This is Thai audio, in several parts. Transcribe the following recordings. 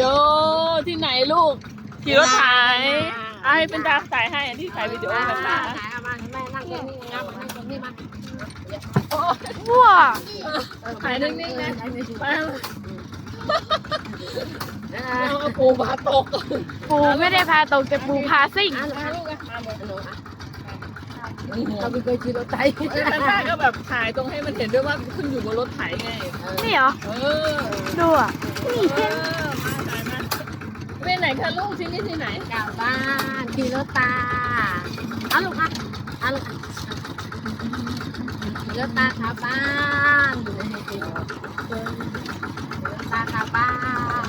โยที่ไหนลูกขี่รถถ่ายไอ้เป็นดาวถ่ายให้ที่ถ่ายวิดีโอกับตาถ่ายเอามาแม่นั่งตรงนี้นะมานั่งตรงนี้มาว้าถ่ายนิ่งๆนะมาเอาปูบาตก ปูไม่ได้พาตกแต่ปูพาซิ่งอะลูกอะลูกอะเราไม่เคยขี่รถไถแต่ป้าก็แบบถ่ายตรงให้มันเห็นด้วยว่าขึ้นอยู่บนรถไถไง นี่เหรอ เออ ดูอะเออมาถ่ายมาไปไหนคะลูกที่นี่ที่ไหนกลับบ้านขี่รตาเอาลูกอะเอาลูกอะขี่รตากลับบ้านขี่รถตากลับบ้า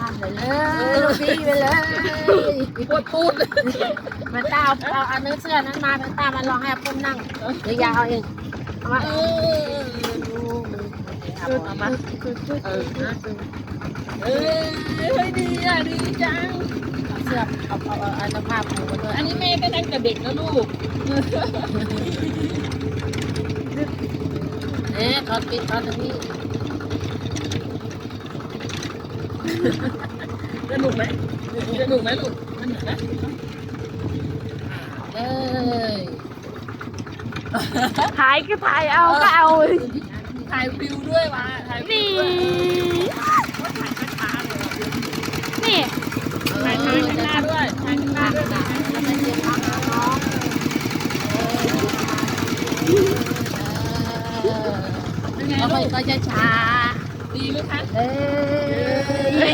นไปเลยลูกพี่ไปเลยปวดปูดม่ตาเอาเอาเอาเนื้อเสื้อนั้นมาม่ตามาลองให้อาปุ้มนั่งเดี๋ยวยาเอาเองเอามาเออเอามาเออเอ้ยดีอะดีจัง เอาเสื้อเอาเอาเอาอาเสื้อผ้าปูมาด้วยอันนี้แม่ก็ตั้งแต่เด็กนะลูก เอ๊ะตอนปิดตอนนี้สนุกไหมสนุกไหมลูกสนุกนะเลยถ่ายก็ถ่ายเอาก็เอา ถ่ายวิวด้วยว่ะถ่ายวินี่ นี่ แล้วก็เจ็บน้องน้องเออเป็นไงแล้วลูกก็จะช้าดีไหมคะเอ้ย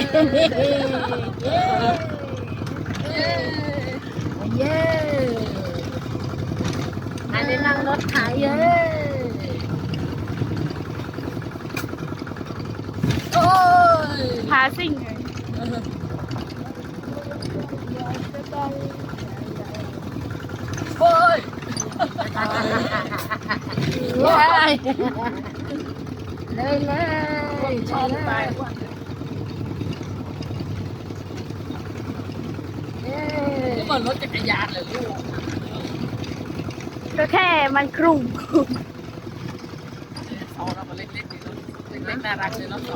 เย้อันนี้นั่งรถไถเย้โอ้ยพาซิ่งอ้ย เลยเลยชอบไปนี่มือนรถจักรยานเลยลูกก็แค่มันครุ่มเสาเรามาเล็กๆดีเนาะเล็กๆน่ารักเลยเนาะส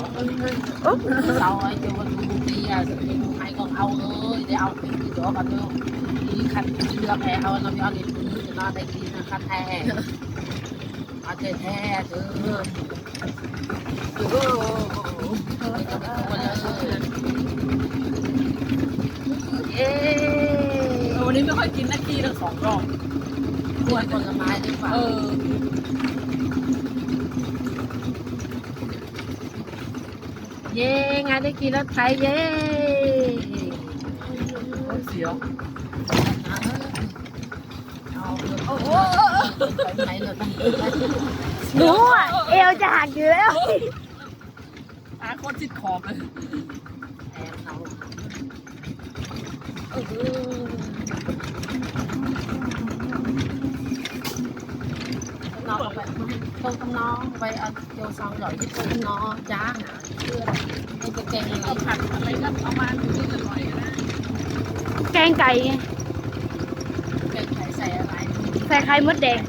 อุ๊บเราไอ้เจ้าวันดูดีอะจะเป็นใครก็เอาเอ้ยเดี๋ยวเอาไปที่ตัวกันเนาะดีคันเรือแพเอาเราไม่เอาเด็กคนนี้จะนอนได้ดีนะคันแท้ เอาแท้แท้เด้อโอ้โหไม่ต้องกลัวเลยเย้เออวันนี้ไม่ค่อยกินนักกี้ทั้งสองรอบกล้วยผลไม้ดีกว่าเออเย้งานได้กินรถไถเย้เสียวเอาโอ้โหไปไหนเลยหนูอะเอวจะหักอยู่แล้วอาโคตรจิตขอบเลยแอบเอาเออน้องไปตรงน้องไปเอาโยซองหล่อยที่ตรงน้องจ้าเพื่อให้ไปแกงอะไรเอาผัดอะไรก็เอามาดูนิดหน่อยก็ได้แกงไก่ไง แกงไข่ใส่อะไร ใส่ไข่มดแดง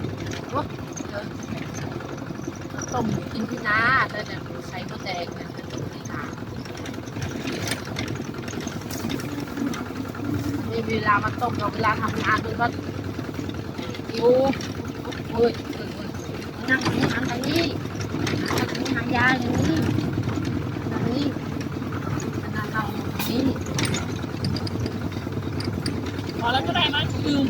ต้มกินที่น้าแต่เนี่ยใส่มะแดงเนี่ยที่น้ามีเวลามาต้มกับเวลาทำงานด้วยก็อิวโอ้ยนั่งนี่ทำทางนี้ทำนี้ทำยาอย่างนี้ทางนี้นั่งเรานี้พอแล้วก็ได้มั้ยลืม